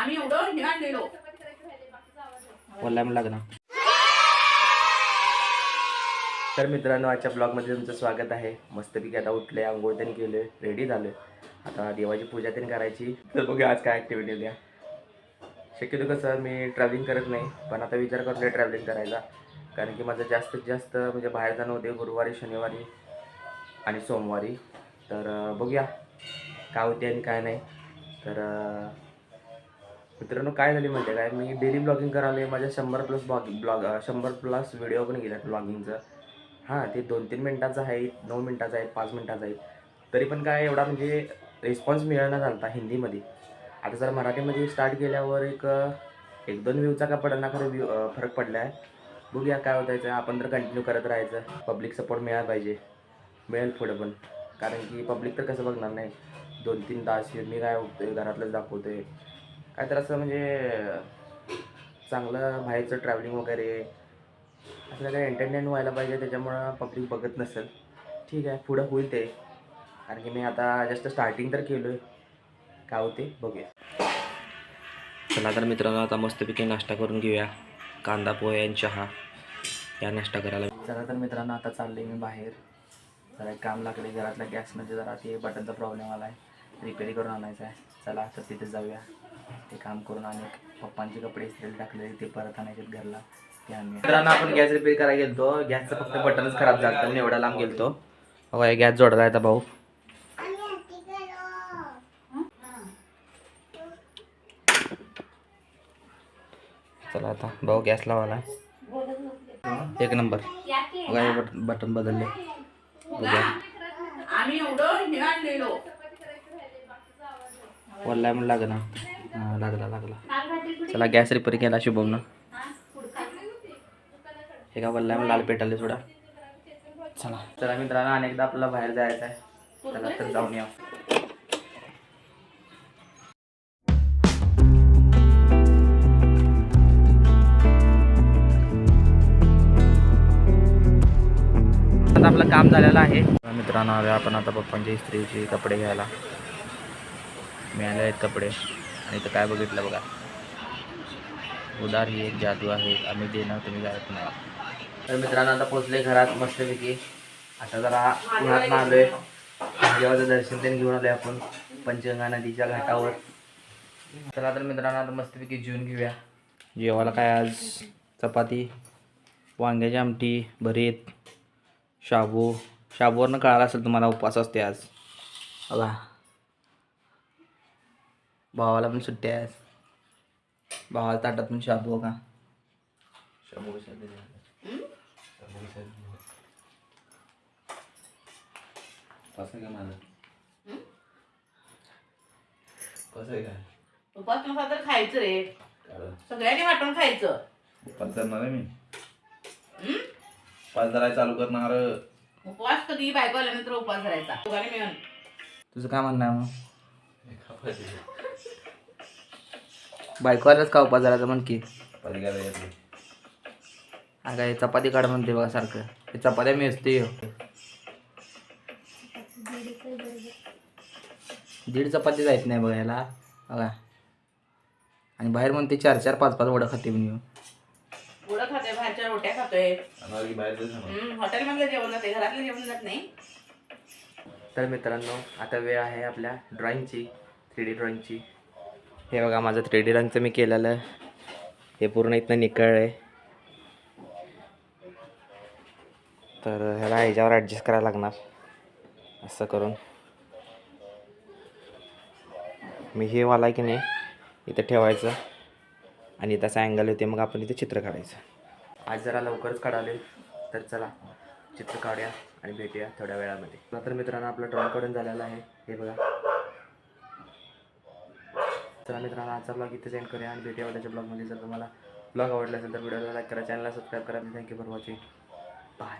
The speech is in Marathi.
आम्ही एवढं हे मला लागणार तर मित्रांनो आजच्या ब्लॉगमध्ये तुमचं स्वागत आहे. मस्तपैकी आता उठले आंघोळ त्यांनी केले रेडी झाले आता देवाची पूजा त्यांनी करायची. तर बघूया आज काय ॲक्टिव्हिटी द्या शक्यतो कसं मी ट्रॅव्हलिंग करत नाही पण आता विचार करतोय ट्रॅव्हलिंग करायचा कारण की माझं जास्तीत जास्त म्हणजे बाहेर जाणं होते गुरुवारी शनिवारी आणि सोमवारी. तर बघूया काय होते आणि काय नाही. तर मित्रांनो काय झाली म्हणते काय? मी डेली ब्लॉगिंग करायला माझ्या शंभर प्लस ब्लॉग ब्लॉग शंभर प्लस व्हिडिओ पण गेल्यात ब्लॉगिंगचं हां ते दोन तीन मिनटाचं आहे नऊ मिनटाचं आहे पाच मिनटाचं आहे तरी पण काय एवढा म्हणजे रिस्पॉन्स मिळणार झाला हिंदीमध्ये. आता जर मराठीमध्ये स्टार्ट केल्यावर एक एक दोन व्ह्यूचा का पडला खरं व्ह्यू फरक पडला आहे बघूया काय होतायचं आपण तर कंटिन्यू करत राहायचं. पब्लिक सपोर्ट मिळाला पाहिजे. मिळेल पुढं पण. कारण की पब्लिक तर कसं बघणार नाही. दोन तीन तास मी काय घरातलंच दाखवतो आहे तर असं म्हणजे चांगलं बाहेरचं ट्रॅव्हलिंग वगैरे असं काही एंटरटेन व्हायला पाहिजे त्याच्यामुळं पब्लिक बघत नसेल. ठीक आहे पुढं होईल ते. कारण की मी आता जस्ट स्टार्टिंग तर केलो आहे काय होते बघूया. चला तर मित्रांनो आता मस्तपैकी नाश्ता करून घेऊया. कांदा पोहे आणि चहा. या नाश्ता करायला. चला तर मित्रांनो आता चालले मी बाहेर. जरा एक काम लागले घरातल्या गॅसमध्ये म्हणजे जरा ते बटनचा प्रॉब्लेम आला आहे रिपेअरी करून आणायचं आहे. चला तर तिथे जाऊया. ते काम करून आणि पप्पांचे कपडे इस्त्री टाकले ते परत आणायचे घरला. ते आम्ही मित्रांनो आपण गॅस रिपेअर करायला गेलतो. गॅसचं फक्त बटनच खराब झालं मी एवढा लांब गेलतो. बघा गॅस जोडला आहे आता भाऊ. चला आता भाऊ गॅस लावाला एक नंबर. बघा हे बटन बदलले. आम्ही एवढं वल्लाय म्हणून लागना. हां लागला लागला. चला गॅस रिपेअर केला शुभमनं. हे का वल्लाय म्हणून लाल पेटाले थोडा चला. चला मित्रांनो अनेकदा आपल्याला बाहेर जायचं आहे चला तर जाऊन या आपलं काम झालेलं आहे. मित्रांनो आपण आता पप्पांच्या इस्त्रीचे कपडे घ्यायला. मिळाले आहेत कपडे. आणि इथं काय बघितलं बघा. उदार ही एक जादू आहे. आम्ही देणार तुम्ही जायत नाही. तर मित्रांनो आता पोचले घरात मस्तपैकी. आता जरा उन्हात आलोय देवाचं दर्शन त्यांनी घेऊन आलोय आपण. पंचगंगा नदीच्या घाटावर. चला तर मित्रांनो आता मस्तपैकी जेवून घेऊया. जेवायला काय आज? चपाती वांग्याची आमटी भरीत शाबू. शाबूवरनं कळालं असेल तुम्हाला उपवास असते आज. बघा. भावाला पण सुट्टी आहे. भावाला ताटात पण शाबू का? शाबू कसं काय माझं? कसं आहे काय उपास नसा तर खायचं रे. सगळ्यांनी वाटून खायचं. पाच करणार आहे मी. धरायला चालू करणार. उपवास कधी? बायको आल्यानंतर उपवास करायचा दोघांनी मिळून. तुझं काय म्हणणं आहे मग? बायको आल्याच का. उपास झाला म्हण की अगं हे चपाती काढ म्हणते बघा सारखं. हे चपात्या मिळते दीड चपाती जायत नाही बघा याला. बघा. आणि बाहेर म्हणते चार चार पाच पाच वडं खाते मी पुढं खातोय बाहेरच्या रोट्या खातोय. आणि की बाहेर जायचं ना. हॉटेल मधलं जेवण जाते घरातलं जेवण जात नाही. तर मित्रांनो आता वेळ आहे आपल्या ड्रॉइंगची थ्री डी ड्रॉइंगची. हे बघा माझं थ्री डी रंगचं मी केलेलं हे पूर्ण इथनं निकळ आहे. तर ह्याला ह्याच्यावर ॲडजस्ट करायला लागणार. असं करून. मी हे वाला आहे की नाही इथं ठेवायचं. आणि त्याचा अँगल येते मग आपण इथे चित्र काढायचं. आज जरा लवकरच काढाले तर चला चित्र काढूया आणि भेटूया थोड्या वेळामध्ये. तर मित्रांनो आपलं ड्रॉ काढून झालेलं आहे. हे बघा. चला मित्रांनो आजचा ब्लॉग इथे सेंड करूया आणि भेटूया त्याच्या ब्लॉगमध्ये जर तुम्हाला ब्लॉग आवडला असेल तर व्हिडिओला लाईक करा चॅनलला सबस्क्राईब करा. Thank you for watching bye